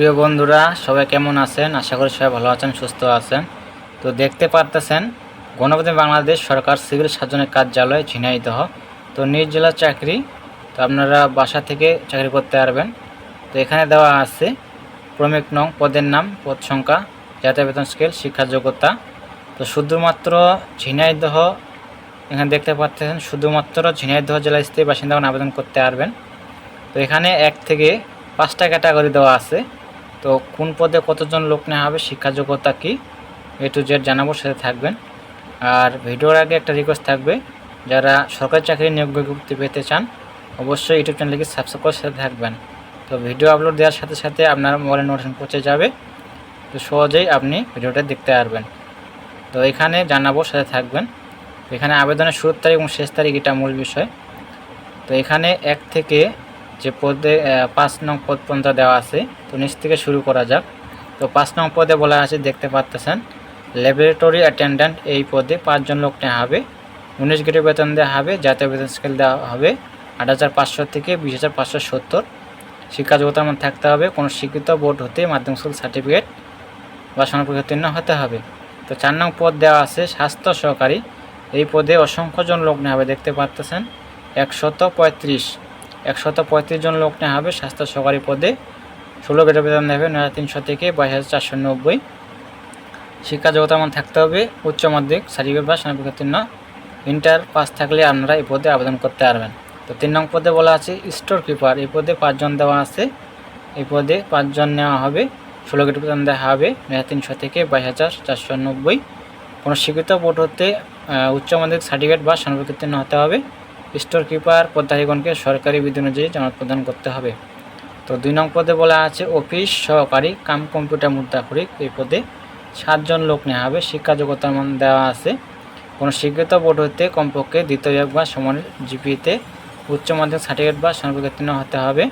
প্রিয় বন্ধুরা, সবাই কেমন আছেন? আশা করি সবাই ভালো আছেন, সুস্থ আছেন। তো দেখতে পারতেছেন গণপতি বাংলাদেশ সরকার সিভিল সার্জনের কার্যালয়, ঝিনাইদহ। তো নিজ জেলার চাকরি, তো আপনারা বাসা থেকে চাকরি করতে পারবেন। তো এখানে দেওয়া আছে, ক্রমিক নং পদের নাম, পদ সংখ্যা, জাতীয় বেতন স্কেল শিক্ষার যোগ্যতা। তো শুধুমাত্র ঝিনাইদহ, এখানে দেখতে পাচ্ছেন, শুধুমাত্র ঝিনাইদহ জেলা স্থায়ী বাসিন্দাগণ আবেদন করতে পারবেন। তো এখানে এক থেকে পাঁচটা ক্যাটাগরি দেওয়া আছে। তো কোন পদে কতজন লোক নেওয়া হবে, শিক্ষা যোগ্যতা কী, এ টু জেড জানাব, সাথে থাকবেন। আর ভিডিওর আগে একটা রিকোয়েস্ট থাকবে, যারা সরকারি চাকরি নিয়োগ বিজ্ঞপ্তি পেতে চান, অবশ্যই ইউটিউব চ্যানেলকে সাবস্ক্রাইব করে সাথে থাকবেন। তো ভিডিও আপলোড দেওয়ার সাথে সাথে আপনার মোবাইলে নোটিফিকেশন পৌঁছে যাবে, তো সহজেই আপনি ভিডিওটা দেখতে পারবেন। তো এখানে জানাব, সাথে থাকবেন। এখানে আবেদনের শুরুর তারিখ এবং শেষ তারিখ এটা মূল বিষয়। তো এখানে এক থেকে যে পদে পাঁচ নং পদ পর্যন্ত দেওয়া আছে। তো নিচ থেকে শুরু করা যাক। তো পাঁচ নং পদে বলা আছে, দেখতে পাচ্তেছেন ল্যাবরেটরি অ্যাটেন্ডেন্ট এই পদে পাঁচজন লোক নেওয়া হবে। উনিশ গ্রেড বেতন দেওয়া হবে, জাতীয় বেতন স্কেল দেওয়া হবে। আট হাজার পাঁচশো থেকে বিশ হাজার পাঁচশো সত্তর। শিক্ষা যোগ্যতার মধ্যে থাকতে হবে, কোনো শিক্ষিত বোর্ড হতে মাধ্যমিক স্কুল সার্টিফিকেট বা সনপরীক্ষা উত্তীর্ণ হতে হবে। তো চার নং পদ দেওয়া আছে, স্বাস্থ্য সহকারী। এই পদে অসংখ্য জন লোক নেওয়া হবে, দেখতে পাচ্তেছেন একশত পঁয়ত্রিশ। একশত পঁয়ত্রিশ জন লোক নেওয়া হবে। স্বাস্থ্য সহকারী পদে ষোলো গ্রেড বেতন দেবে নয় হাজার তিনশো থেকে বাইশ হাজার চারশো নব্বই। শিক্ষা যোগ্যতার মান থাকতে হবে, উচ্চ মাধ্যমিক, সার্টিফিকেট বা স্নাতক উত্তীর্ণ। ইন্টার পাস থাকলে আপনারা এই পদে আবেদন করতে পারবেন। তো তিন নং পদে বলা আছে, স্টোর কিপার। এই পদে পাঁচজন দেওয়া আছে। এই পদে পাঁচজন নেওয়া হবে। ষোলো গ্রেড বেতন দেওয়া হবে, নয় তিনশো থেকে বাইশ হাজার চারশো নব্বই। কোনো শিক্ষিত বোর্ড হতে উচ্চ মাধ্যমিক, সার্টিফিকেট বা স্নাতক উত্তীর্ণ হতে হবে। স্টোর কিপার পদ্মাধিগণকে সরকারি বিধি অনুযায়ী জামানত প্রদান করতে হবে। তো দুই নং পদে বলা আছে, অফিস সহকারী কাম কম্পিউটার মুদ্রাক্ষরিক এই পদে সাতজন লোক নেওয়া হবে। শিক্ষা যোগ্যতার মান দেওয়া আছে। কোনো শিক্ষিত বোর্ড হতে কমপক্ষে দ্বিতীয় বিভাগ বা সমানের জিপিতে উচ্চ মাধ্যমিক সার্টিফিকেট বা স্নাতকোত্তীর্ণ হতে হবে।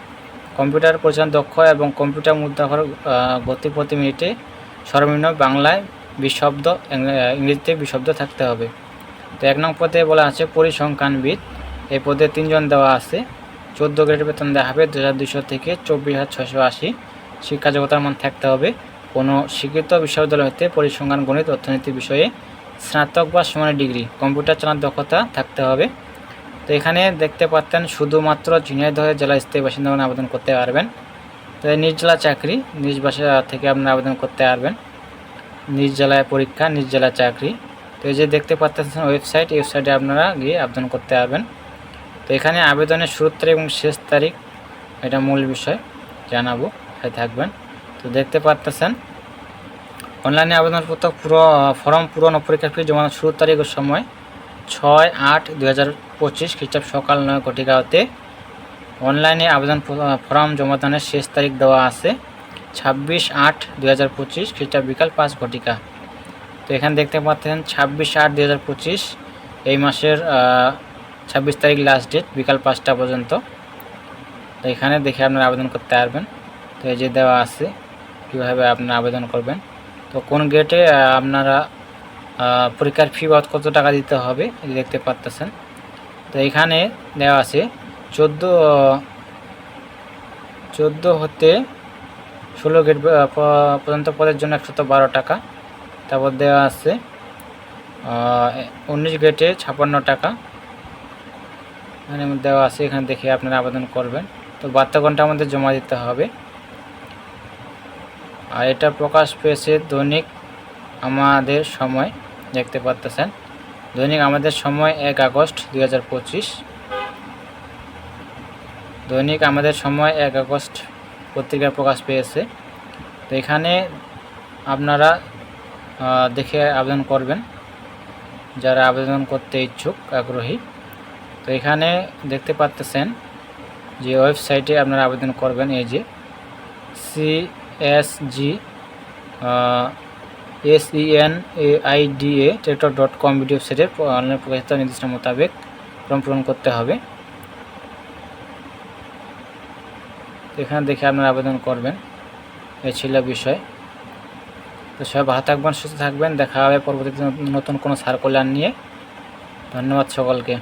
কম্পিউটার পরিচালনা দক্ষ এবং কম্পিউটার মুদ্রাক্ষর গতি প্রতি মিনিটে সর্বনিম্ন বাংলায় বিশ শব্দ ইংরেজিতে বিশ শব্দ থাকতে হবে। তো এক নং পদে বলা আছে, পরিসংখ্যানবিদ এই পদে তিনজন দেওয়া আছে। চোদ্দ গ্রেড বেতন দেওয়া হবে দু হাজার দুশো থেকে চব্বিশ হাজার ছশো আশি। শিক্ষা যোগ্যতার মান থাকতে হবে। কোনো শিক্ষিত বিশ্ববিদ্যালয় হতে পরিসংখ্যান, গণিত, অর্থনীতি বিষয়ে স্নাতক বা সমানের ডিগ্রি, কম্পিউটার চালানোর দক্ষতা থাকতে হবে। তো এখানে দেখতে পাচ্ছেন, শুধুমাত্র ঝিনাইদহ জেলা স্থায়ী বাসিন্দাগণ আবেদন করতে পারবেন। তো নিজ জেলা চাকরি, নিজ বাসা থেকে আপনারা আবেদন করতে পারবেন। নিজ জেলায় পরীক্ষা, নিজ জেলা চাকরি। তো এই যে দেখতে পাচ্ছেন, ওয়েবসাইট ওয়েবসাইটে আপনারা গিয়ে আবেদন করতে পারবেন। তো এখানে আবেদনের শুরুর তারিখ এবং শেষ তারিখ, এটা মূল বিষয়, জানাব, সাথে থাকবেন। তো দেখতে পাচ্ছেন অনলাইনে আবেদনপত্র পুরো, ফর্ম পূরণ ও পরীক্ষার ফি জমা শুরুর তারিখের সময় ছয় আট দু হাজার পঁচিশ খ্রিস্টাব্দ সকাল নয় ঘটিকা হতে অনলাইনে আবেদন ফর্ম জমাদানের শেষ তারিখ দেওয়া আছে ছাব্বিশ আট দু হাজার পঁচিশ খ্রিস্টাব্দ বিকাল পাঁচ ঘটিকা। তো এখানে দেখতে পাচ্ছেন ছাব্বিশ আট দু হাজার পঁচিশ, এই মাসের ছাব্বিশ তারিখ লাস্ট ডেট বিকাল পাঁচটা পর্যন্ত। তো এখানে দেখে আপনারা আবেদন করতে পারবেন। তো এই যে দেওয়া আছে, কীভাবে আপনারা আবেদন করবেন। তো কোন গেটে আপনারা পরীক্ষার ফি বাবদ কত টাকা দিতে হবে দেখতে পাচ্তেছেন তো এখানে দেওয়া আছে, চোদ্দ চোদ্দ হতে ষোলো গেট পর্যন্ত পদের জন্য একশত বারো টাকা। তারপর দেওয়া আছে উনিশ গেটে ছাপান্ন টাকা। এখানে দেওয়া আছে, এখানে দেখে আপনারা আবেদন করবেন। তো বার্তা ঘণ্টা আমাদের জমা দিতে হবে। আর এটা প্রকাশ পেয়েছে দৈনিক আমাদের সময়, দেখতে পাচ্তেছেন দৈনিক আমাদের সময় এক আগস্ট দুই হাজার পঁচিশ। দৈনিক আমাদের সময় এক আগস্ট পত্রিকা প্রকাশ পেয়েছে। তো এখানে আপনারা দেখে আবেদন করবেন। যারা আবেদন করতে ইচ্ছুক, আগ্রহী। তো এখানে দেখতে পাচ্তেছেন যে ওয়েবসাইটে আপনারা আবেদন করবেন, এই যে C S G S E N A I D A টেটর dot com video ওয়েবসাইটের অনলাইন প্রকাশিত নির্দিষ্ট মোতাবেক ফর্ম পূরণ করতে হবে। এখানে দেখে আপনারা আবেদন করবেন, এই ছিল বিষয়। তো সবাই ভালো থাকবেন, সুস্থ থাকবেন, দেখা হবে পরবর্তীতে নতুন কোনো সার্কুলার নিয়ে। ধন্যবাদ সকলকে।